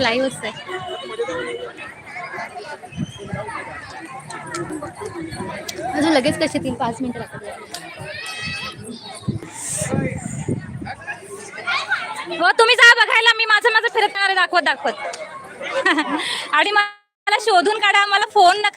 Live असते अजून लगेच कसे तीन पाच मिनिटं लागतात. हो तुम्ही जा बघायला. मी माझं माझं फिरत येणार दाखवत दाखवत. आणि मला शोधून काढा. मला फोन नका.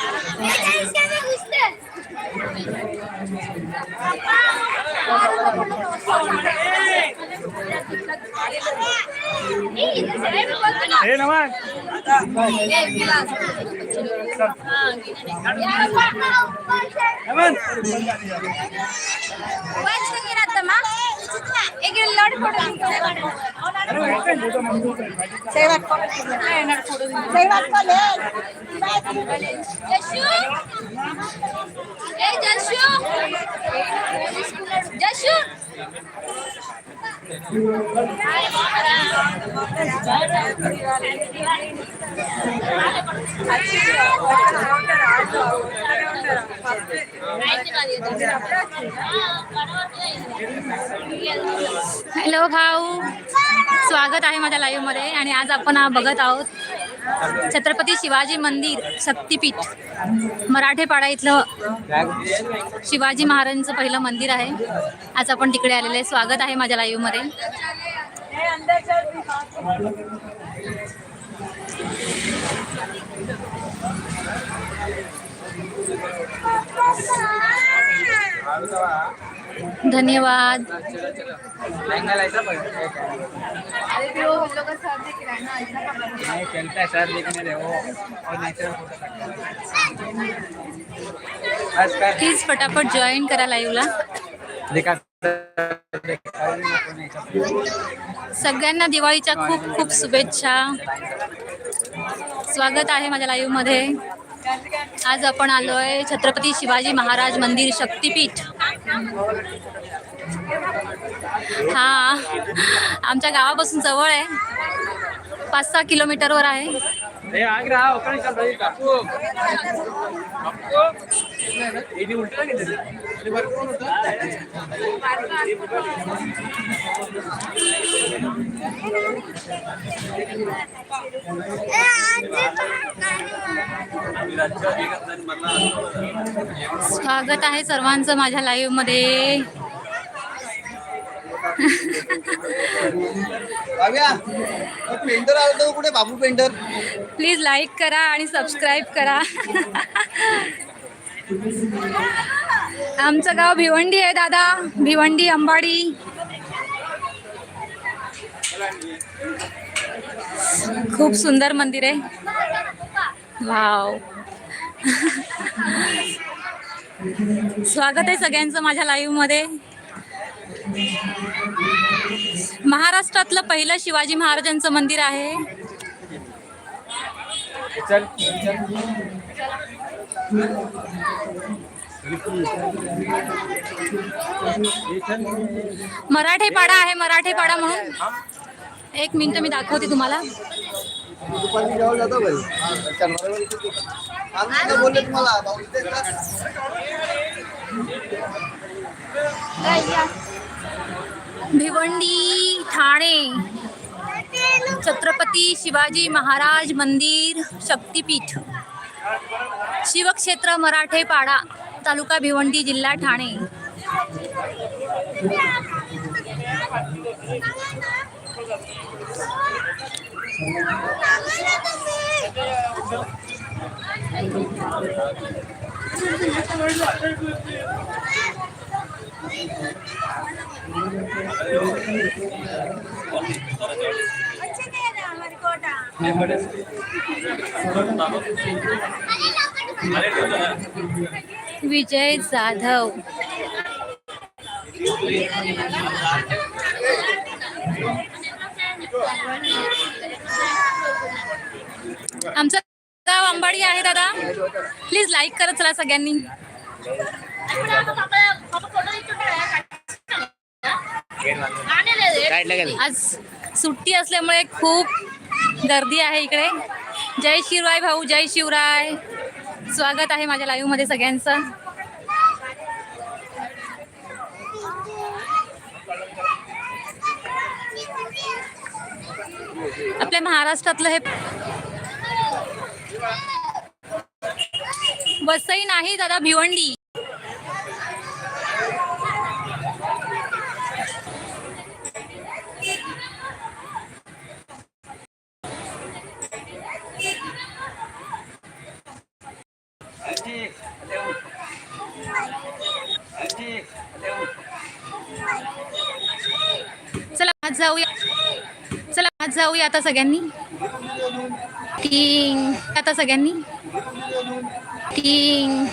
हे नमन नमन. हॅलो भाऊ. स्वागत आहे माझ्या लाईव्हमध्ये आणि आज आपण बघत आहोत छत्रपती शिवाजी मंदिर शक्तीपीठ मराठेपाडा इथलं शिवाजी महाराजांचं पहिलं मंदिर आहे आज आपण तिकडे आलेले आहे. स्वागत आहे माझ्या लाईव्हमध्ये मध्ये धन्यवाद. प्लीज फटाफट जॉईन करा लाईव्हला सगळ्यांना दिवाळीच्या खूप खूप शुभेच्छा. स्वागत आहे माझ्या लाईव्हमध्ये. आज आपण आलोय छत्रपती शिवाजी महाराज मंदिर शक्तीपीठ. हा. आमच्या गावापासून जवळ आहे. पाच सहा किलोमीटरवर आहे. उलटा स्वागत आहे सर्वांचं माझ्या लाईव्हमध्ये. पेंटर आला कुठे? बाबू पेंटर प्लीज लाईक करा आणि सबस्क्राईब करा. आमचं गाव भिवंडी आहे दादा. भिवंडी अंबाडी. खूप सुंदर मंदिर आहे. वाव. स्वागत आहे सगळ्यांचं माझ्या लाईव्हमध्ये. महाराष्ट्रातलं पहिलं शिवाजी महाराजांचं मंदिर आहे. चल चल मराठेपाडा आहे मराठेपाडा म्हणून. एक मिनिट मी दाखवते तुम्हाला. दुपारी जेव्हा जातो भाई शनिवारी आम्ही काय बोलले तुम्हाला भाऊ इथे का? भिवंडी ठाणे. छत्रपती शिवाजी महाराज मंदिर शक्तीपीठ. शिवक्षेत्र मराठेपाडा तालुका भिवंडी जिल्हा ठाणे కోట विजय जाधव. आमचं गाव अंबाडी आहे दादा. प्लीज लाईक करत चला सगळ्यांनी. आज सुट्टी असल्यामुळे खूप गर्दी आहे इकडे. जय शिवराय भाऊ जय शिवराय. स्वागत आहे माझ्या लाईव्हमध्ये सगळ्यांचं. आपल्या महाराष्ट्रातलं हे वसई नाही दादा भिवंडी चला आज जाऊया चला आज जाऊया आता सगळ्यांनी? टिंग. आता सगळ्यांनी? टिंग.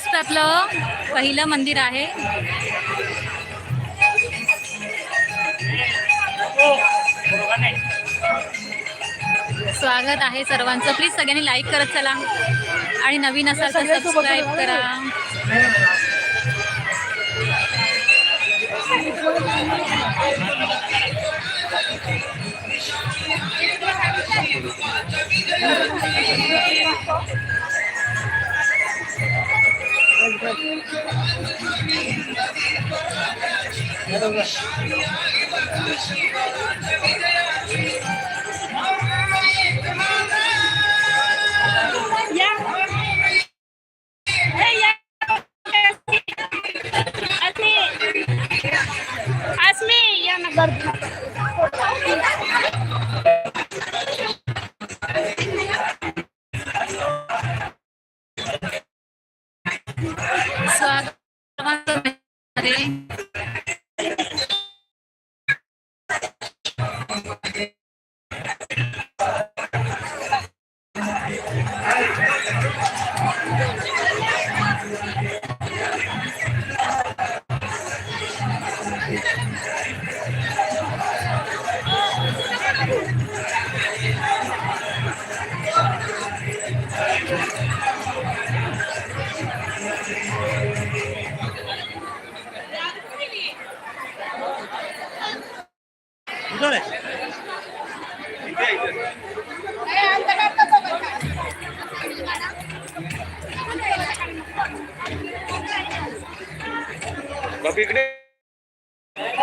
महाराष्ट्रातलं पहिलं मंदिर आहे. स्वागत आहे सर्वांचं. प्लीज सगळ्यांनी लाईक करत चला. आणि नवीन असाल तर सबस्क्राईब करा. Thank you.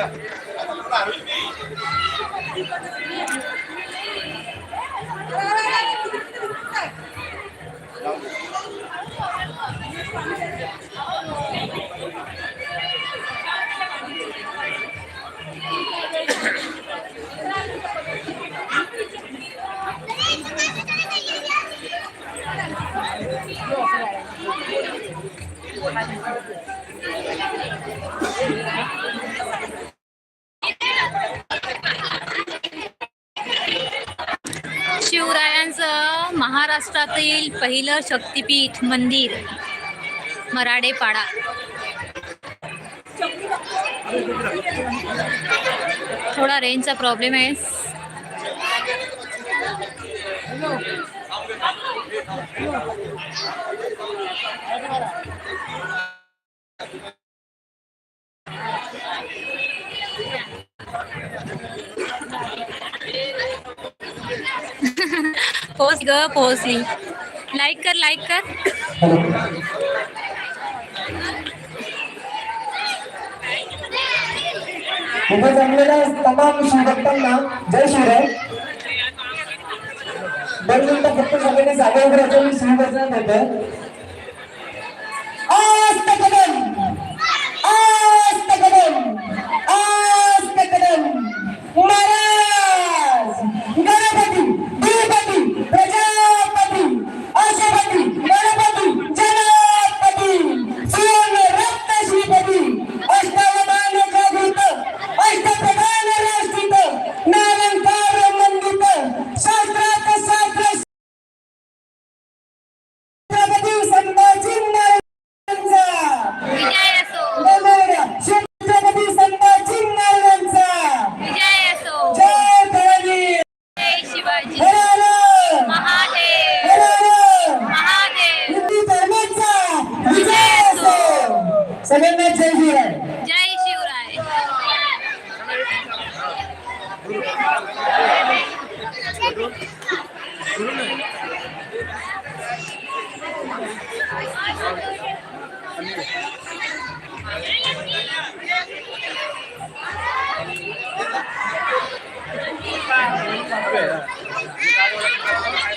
제가. महाराष्ट्रातील पहिलं शक्तिपीठ मंदिर मराडेपाडा. थोडा रेंजचा प्रॉब्लेम आहे. पोहोच ग पोहोचली लाईक कर लाईक कर. उभं जमलेल्या तमाम शिवभक्तांना जय शिवराय. दोन मिनिटं फक्त सगळ्यांनी जागा शिवभजन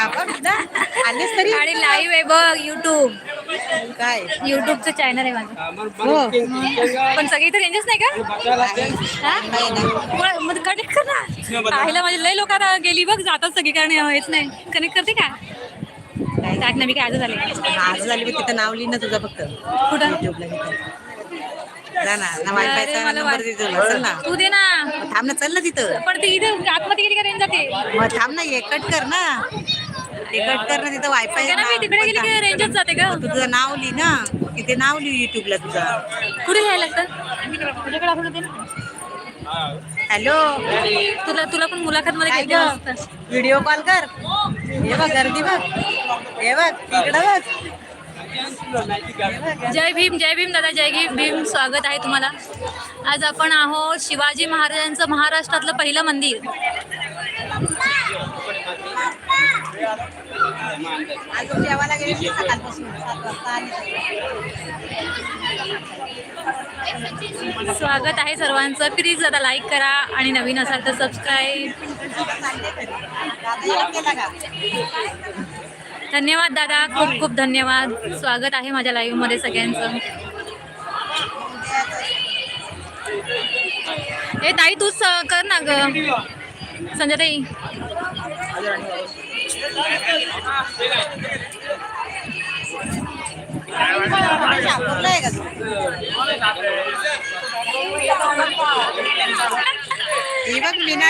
होय आलेस तरी? आणि लाईव्ह आहे बघ युट्यूब काय? युट्यूबचं चॅनल आहे माझं. पण सगळी तर रेंजच नाही का? हा? मग कनेक्ट कर ना. पाहिलं म्हणजे लय लोकांना गेली बघ जातात सगळी कारण हेच नाही. कनेक्ट करते का? टाक ना मी काय आजच झाले आज झाली मी तिथं नाव लिहिणं तुझं फक्त. कुठं? युट्यूबला तिथं. जा ना ना अरे, वायफायचा मला नंबर वाट- दे तुला. चल ना. तू दे ना. थांब ना चल ना तिथं. पण ती इथे आतमध्ये गेली का रेंज जाते? मग थांब ना हे कट कर ना. ते कट कर ना तिथं वायफाय ना मी तिकडे गेली की रेंजच जाते का? तुझं नाव लिही ना तिथे नाव लिही युट्यूबला तुझं. कुठे लिहायला लागतं? तुझ्याकडे आपण. हॅलो तुला तुला पण मुलाखत मध्ये असतं. व्हिडिओ कॉल कर. हे बघ गर्दी बघ. हे बघ तिकडं बघ. जय भीम जय भीम दादा जय भीम. भीम स्वागत आहे तुम्हाला. आज आपण आहोत शिवाजी महाराजांचं महाराष्ट्रातलं पहिलं मंदिर. जेवायला सकाळपासून सात वाजता स्वागत आहे सर्वांचं. प्लीज आता लाईक करा आणि नवीन असाल तर सबस्क्राईब धन्यवाद दादा. खूप खूप धन्यवाद. स्वागत आहे माझ्या लाईव्हमध्ये सगळ्यांचं. ए ताई तूच कर ना ग. संजय ताई. शहापूरला आहे का तू ही बघ मीना